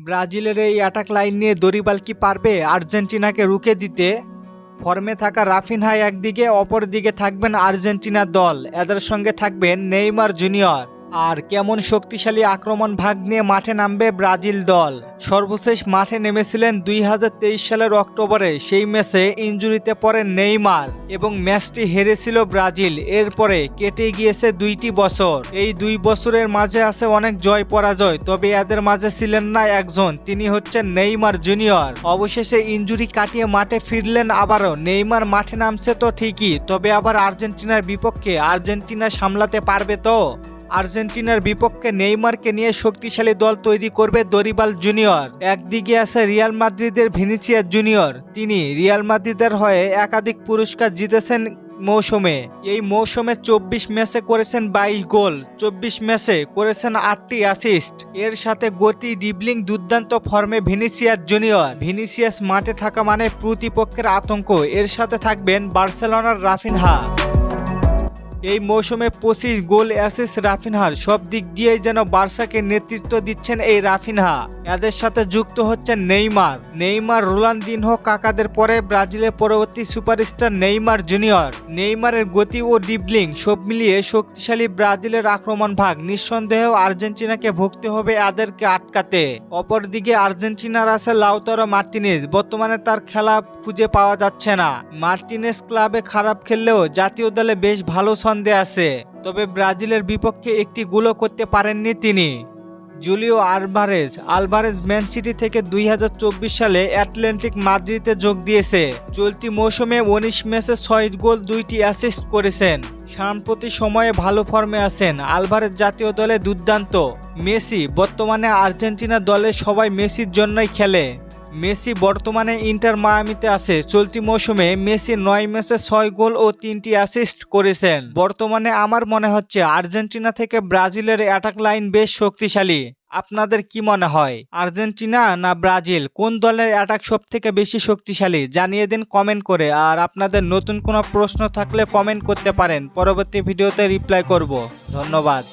ব্রাজিলের এই attack line নিয়ে দরিবাল কি পারবে? আর্জেন্টিনাকে রুখে দিতে? ফর্মে থাকা রাফিনহা একদিকে, অপরদিকে থাকবেন আর্জেন্টিনার দল। এদের সঙ্গে থাকবেন নেইমার জুনিয়র আর কেমন শক্তিশালী আক্রমণ ভাগ নিয়ে মাঠে নামবে ব্রাজিল দল। সর্বশেষ মাঠে নেমেছিলেন দুই হাজার তেইশ সালের অক্টোবরে। সেই ম্যাচে ইঞ্জুরিতে পড়ে নেইমার এবং ম্যাচটি হেরেছিল ব্রাজিল। এরপরে কেটে গিয়েছে দুইটি বছর। এই দুই বছরের মাঝে আছে অনেক জয় পরাজয় তবে এদের মাঝে ছিলেন না একজন। তিনি হচ্ছেন নেইমার জুনিয়র। অবশেষে ইঞ্জুরি কাটিয়ে মাঠে ফিরলেন আবারও। নেইমার মাঠে নামছে তো ঠিকই, তবে আবার আর্জেন্টিনার বিপক্ষে। আর্জেন্টিনা সামলাতে পারবে তো? আর্জেন্টিনার বিপক্ষে নেইমারকে নিয়ে শক্তিশালী দল তৈরি করবে দরিবাল জুনিয়র। একদিকে আছে রিয়াল মাদ্রিদের ভিনিসিয়া জুনিয়র। তিনি রিয়াল মাদ্রিদের হয়ে একাধিক পুরস্কার জিতেছেন মৌসুমে। এই মৌসুমে চব্বিশ ম্যাচে করেছেন বাইশ গোল, চব্বিশ ম্যাচে করেছেন আটটি অ্যাসিস্ট এর সাথে গতি ডিবলিং দুর্দান্ত ফর্মে ভিনিসিয়াস জুনিয়র। ভিনিসিয়াস মাঠে থাকা মানে প্রতিপক্ষের আতঙ্ক। এর সাথে থাকবেন বার্সেলোনার রাফিনহা। এই মৌসুমে পঁচিশ গোল অ্যাসিস রাফিনহার। সব দিক দিয়েই যেন বার্সাকে নেতৃত্ব দিচ্ছেন এই রাফিনহা। এদের সাথে যুক্ত হচ্ছেন নেইমার। নেইমার রোলান্দিনহো কাকাদের পরে ব্রাজিলের পরবর্তী সুপারস্টার নেইমার জুনিয়র। নেইমারের গতি ও ডিবলিং সব মিলিয়ে শক্তিশালী ব্রাজিলের আক্রমণ ভাগ। নিঃসন্দেহে আর্জেন্টিনাকে ভুগতে হবে এদেরকে আটকাতে। অপরদিকে আর্জেন্টিনার আছে লাউতারো মার্টিনেজ। বর্তমানে তার খেলা খুঁজে পাওয়া যাচ্ছে না। মার্টিনেজ ক্লাবে খারাপ খেললেও জাতীয় দলে বেশ ভালো আছে, তবে ব্রাজিলের বিপক্ষে একটি গুলো করতে পারেননি তিনি। Julio Alvarez Alvarez Man City থেকে দুই হাজার চব্বিশ সালে অ্যাটলান্টিক মাদ্রিদে যোগ দিয়েছে। চলতি মৌসুমে উনিশ ম্যাচে ছয় গোল, দুইটি অ্যাসিস্ট করেছেন। সাম্প্রতিক সময়ে ভালো ফর্মে আছেন আলভারেজ জাতীয় দলে দুর্দান্ত। মেসি বর্তমানে আর্জেন্টিনা দলে সবাই মেসির জন্যই খেলে। মেসি বর্তমানে ইন্টার মায়ামিতে আছে। চলতি মৌসুমে মেসি নয় ম্যাচে ছয় গোল ও তিনটি অ্যাসিস্ট করেছেন। বর্তমানে আমার মনে হচ্ছে আর্জেন্টিনা থেকে ব্রাজিলের অ্যাটাক লাইন বেশ শক্তিশালী। আপনাদের কি মনে হয়? আর্জেন্টিনা না ব্রাজিল? কোন দলের অ্যাটাক সব থেকে বেশি শক্তিশালী? জানিয়ে দিন কমেন্ট করে। আর আপনাদের নতুন কোনো প্রশ্ন থাকলে কমেন্ট করতে পারেন। পরবর্তী ভিডিওতে রিপ্লাই করব। ধন্যবাদ।